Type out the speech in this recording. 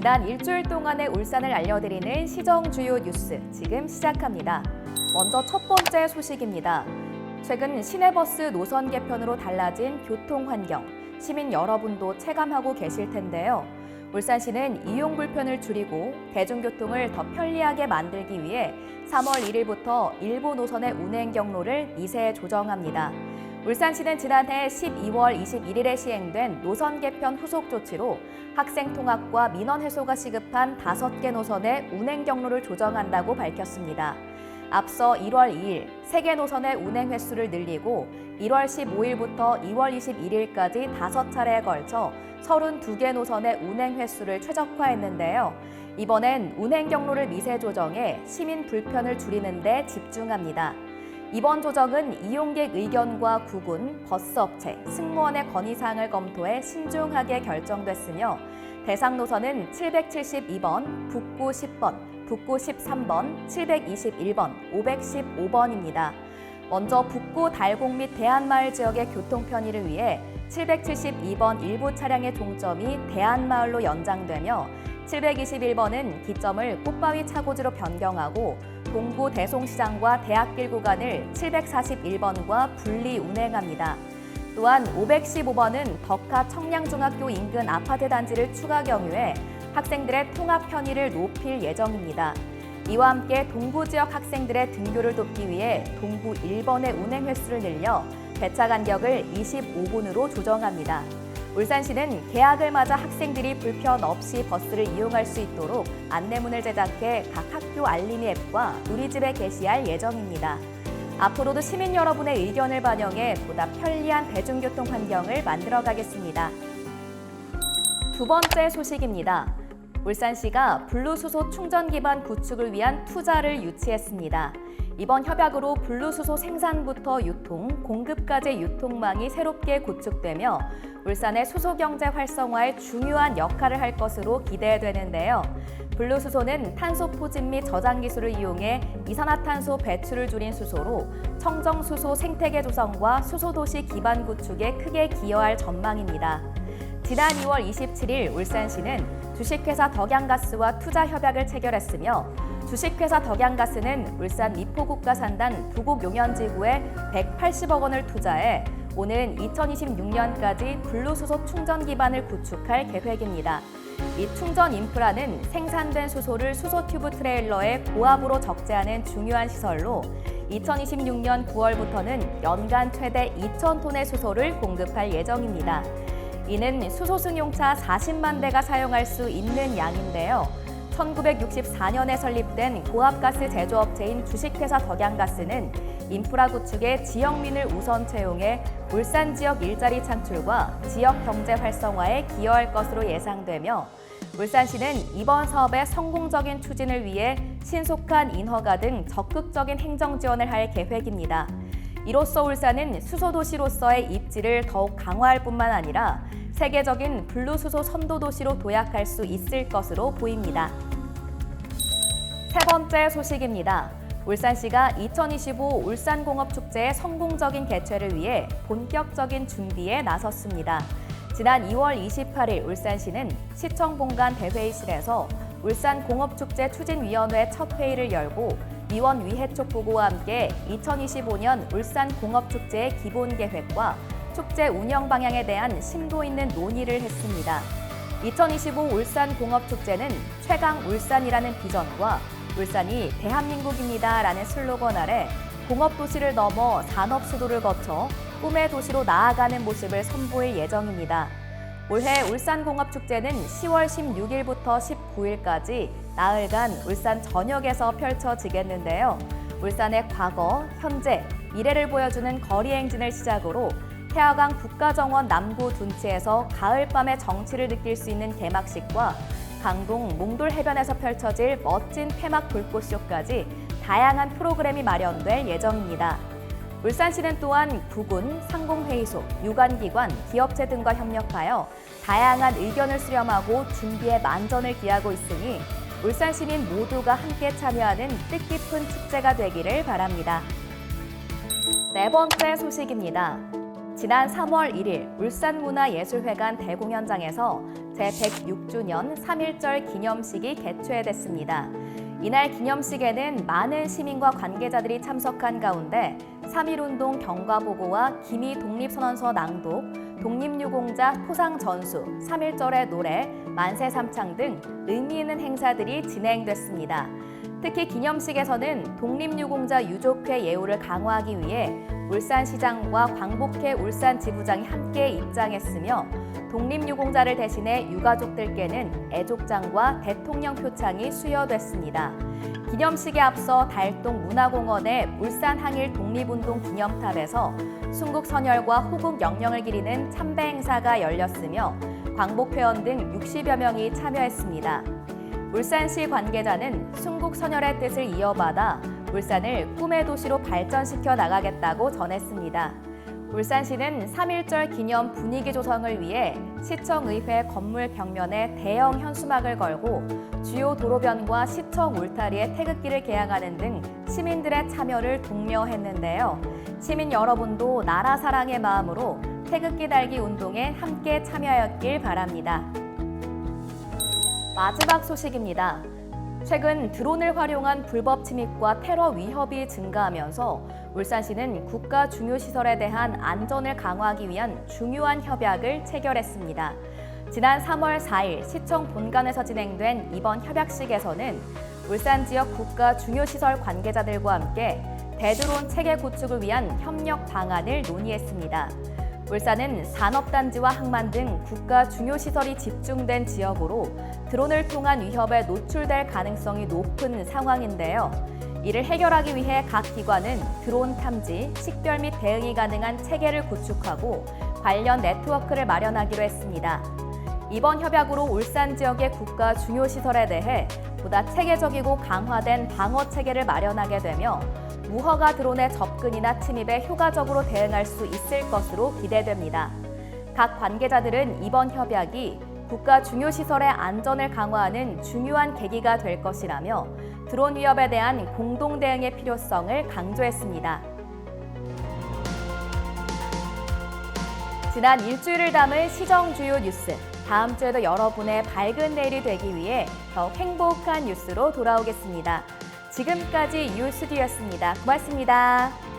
지난 일주일 동안의 울산을 알려드리는 시정 주요 뉴스 지금 시작합니다. 먼저 첫 번째 소식입니다. 최근 시내버스 노선 개편으로 달라진 교통 환경, 시민 여러분도 체감하고 계실 텐데요. 울산시는 이용 불편을 줄이고 대중교통을 더 편리하게 만들기 위해 3월 1일부터 일부 노선의 운행 경로를 미세 조정합니다. 울산시는 지난해 12월 21일에 시행된 노선 개편 후속 조치로 학생 통학과 민원 해소가 시급한 5개 노선의 운행 경로를 조정한다고 밝혔습니다. 앞서 1월 2일 세개 노선의 운행 횟수를 늘리고 1월 15일부터 2월 21일까지 5차례에 걸쳐 32개 노선의 운행 횟수를 최적화했는데요. 이번엔 운행 경로를 미세 조정해 시민 불편을 줄이는 데 집중합니다. 이번 조정은 이용객 의견과 구군, 버스업체, 승무원의 건의사항을 검토해 신중하게 결정됐으며 대상 노선은 772번, 북구 10번, 북구 13번, 721번, 515번입니다. 먼저 북구 달곡 및 대한마을 지역의 교통 편의를 위해 772번 일부 차량의 종점이 대한마을로 연장되며 721번은 기점을 꽃바위 차고지로 변경하고 동구 대송시장과 대학길 구간을 741번과 분리 운행합니다. 또한 515번은 덕화 청량중학교 인근 아파트 단지를 추가 경유해 학생들의 통합 편의를 높일 예정입니다. 이와 함께 동구 지역 학생들의 등교를 돕기 위해 동구 1번의 운행 횟수를 늘려 배차 간격을 25분으로 조정합니다. 울산시는 개학을 맞아 학생들이 불편 없이 버스를 이용할 수 있도록 안내문을 제작해 각 학교 알림이 앱과 누리집에 게시할 예정입니다. 앞으로도 시민 여러분의 의견을 반영해 보다 편리한 대중교통 환경을 만들어 가겠습니다. 두 번째 소식입니다. 울산시가 블루수소 충전 기반 구축을 위한 투자를 유치했습니다. 이번 협약으로 블루수소 생산부터 유통, 공급까지 유통망이 새롭게 구축되며 울산의 수소 경제 활성화에 중요한 역할을 할 것으로 기대되는데요. 블루수소는 탄소 포집 및 저장 기술을 이용해 이산화탄소 배출을 줄인 수소로 청정수소 생태계 조성과 수소도시 기반 구축에 크게 기여할 전망입니다. 지난 2월 27일 울산시는 주식회사 덕양가스와 투자 협약을 체결했으며 주식회사 덕양가스는 울산 미포국가산단 부곡용현지구에 180억 원을 투자해 오는 2026년까지 블루수소 충전 기반을 구축할 계획입니다. 이 충전 인프라는 생산된 수소를 수소 튜브 트레일러에 고압으로 적재하는 중요한 시설로 2026년 9월부터는 연간 최대 2,000톤의 수소를 공급할 예정입니다. 이는 수소 승용차 40만 대가 사용할 수 있는 양인데요. 1964년에 설립된 고압가스 제조업체인 주식회사 덕양가스는 인프라 구축에 지역민을 우선 채용해 울산 지역 일자리 창출과 지역 경제 활성화에 기여할 것으로 예상되며 울산시는 이번 사업의 성공적인 추진을 위해 신속한 인허가 등 적극적인 행정 지원을 할 계획입니다. 이로써 울산은 수소도시로서의 입지를 더욱 강화할 뿐만 아니라 세계적인 블루수소 선도 도시로 도약할 수 있을 것으로 보입니다. 세 번째 소식입니다. 울산시가 2025 울산공업축제의 성공적인 개최를 위해 본격적인 준비에 나섰습니다. 지난 2월 28일 울산시는 시청 본관 대회의실에서 울산공업축제 추진위원회 첫 회의를 열고 위원 위해촉 보고와 함께 2025년 울산공업축제의 기본 계획과 축제 운영 방향에 대한 심도 있는 논의를 했습니다. 2025 울산공업축제는 최강 울산이라는 비전과 울산이 대한민국입니다 라는 슬로건 아래 공업도시를 넘어 산업수도를 거쳐 꿈의 도시로 나아가는 모습을 선보일 예정입니다. 올해 울산공업축제는 10월 16일부터 19일까지 나흘간 울산 전역에서 펼쳐지겠는데요. 울산의 과거, 현재, 미래를 보여주는 거리 행진을 시작으로 태화강 국가정원 남구 둔치에서 가을밤의 정취를 느낄 수 있는 개막식과 강동 몽돌 해변에서 펼쳐질 멋진 폐막 불꽃쇼까지 다양한 프로그램이 마련될 예정입니다. 울산시는 또한 구군, 상공회의소, 유관기관, 기업체 등과 협력하여 다양한 의견을 수렴하고 준비에 만전을 기하고 있으니 울산 시민 모두가 함께 참여하는 뜻깊은 축제가 되기를 바랍니다. 네 번째 소식입니다. 지난 3월 1일 울산문화예술회관 대공연장에서 제106주년 3.1절 기념식이 개최됐습니다. 이날 기념식에는 많은 시민과 관계자들이 참석한 가운데 3.1운동 경과보고와 기미 독립선언서 낭독, 독립유공자 포상 전수, 3.1절의 노래, 만세 삼창 등 의미 있는 행사들이 진행됐습니다. 특히 기념식에서는 독립유공자 유족회 예우를 강화하기 위해 울산시장과 광복회 울산지부장이 함께 입장했으며 독립유공자를 대신해 유가족들께는 애족장과 대통령 표창이 수여됐습니다. 기념식에 앞서 달동 문화공원의 울산항일 독립운동 기념탑에서 순국 선열과 호국 영령을 기리는 참배 행사가 열렸으며 광복회원 등 60여 명이 참여했습니다. 울산시 관계자는 순국 선열의 뜻을 이어받아 울산을 꿈의 도시로 발전시켜 나가겠다고 전했습니다. 울산시는 3.1절 기념 분위기 조성을 위해 시청의회 건물 벽면에 대형 현수막을 걸고 주요 도로변과 시청 울타리에 태극기를 개양하는 등 시민들의 참여를 독려했는데요. 시민 여러분도 나라 사랑의 마음으로 태극기 달기 운동에 함께 참여하였길 바랍니다. 마지막 소식입니다. 최근 드론을 활용한 불법 침입과 테러 위협이 증가하면서 울산시는 국가 중요 시설에 대한 안전을 강화하기 위한 중요한 협약을 체결했습니다. 지난 3월 4일 시청 본관에서 진행된 이번 협약식에서는 울산 지역 국가 중요 시설 관계자들과 함께 대드론 체계 구축을 위한 협력 방안을 논의했습니다. 울산은 산업단지와 항만 등 국가 중요 시설이 집중된 지역으로 드론을 통한 위협에 노출될 가능성이 높은 상황인데요. 이를 해결하기 위해 각 기관은 드론 탐지, 식별 및 대응이 가능한 체계를 구축하고 관련 네트워크를 마련하기로 했습니다. 이번 협약으로 울산 지역의 국가 중요 시설에 대해 보다 체계적이고 강화된 방어 체계를 마련하게 되며 무허가 드론의 접근이나 침입에 효과적으로 대응할 수 있을 것으로 기대됩니다. 각 관계자들은 이번 협약이 국가 중요 시설의 안전을 강화하는 중요한 계기가 될 것이라며 드론 위협에 대한 공동 대응의 필요성을 강조했습니다. 지난 일주일을 담은 시정 주요 뉴스. 다음 주에도 여러분의 밝은 내일이 되기 위해 더욱 행복한 뉴스로 돌아오겠습니다. 지금까지 유스디였습니다. 고맙습니다.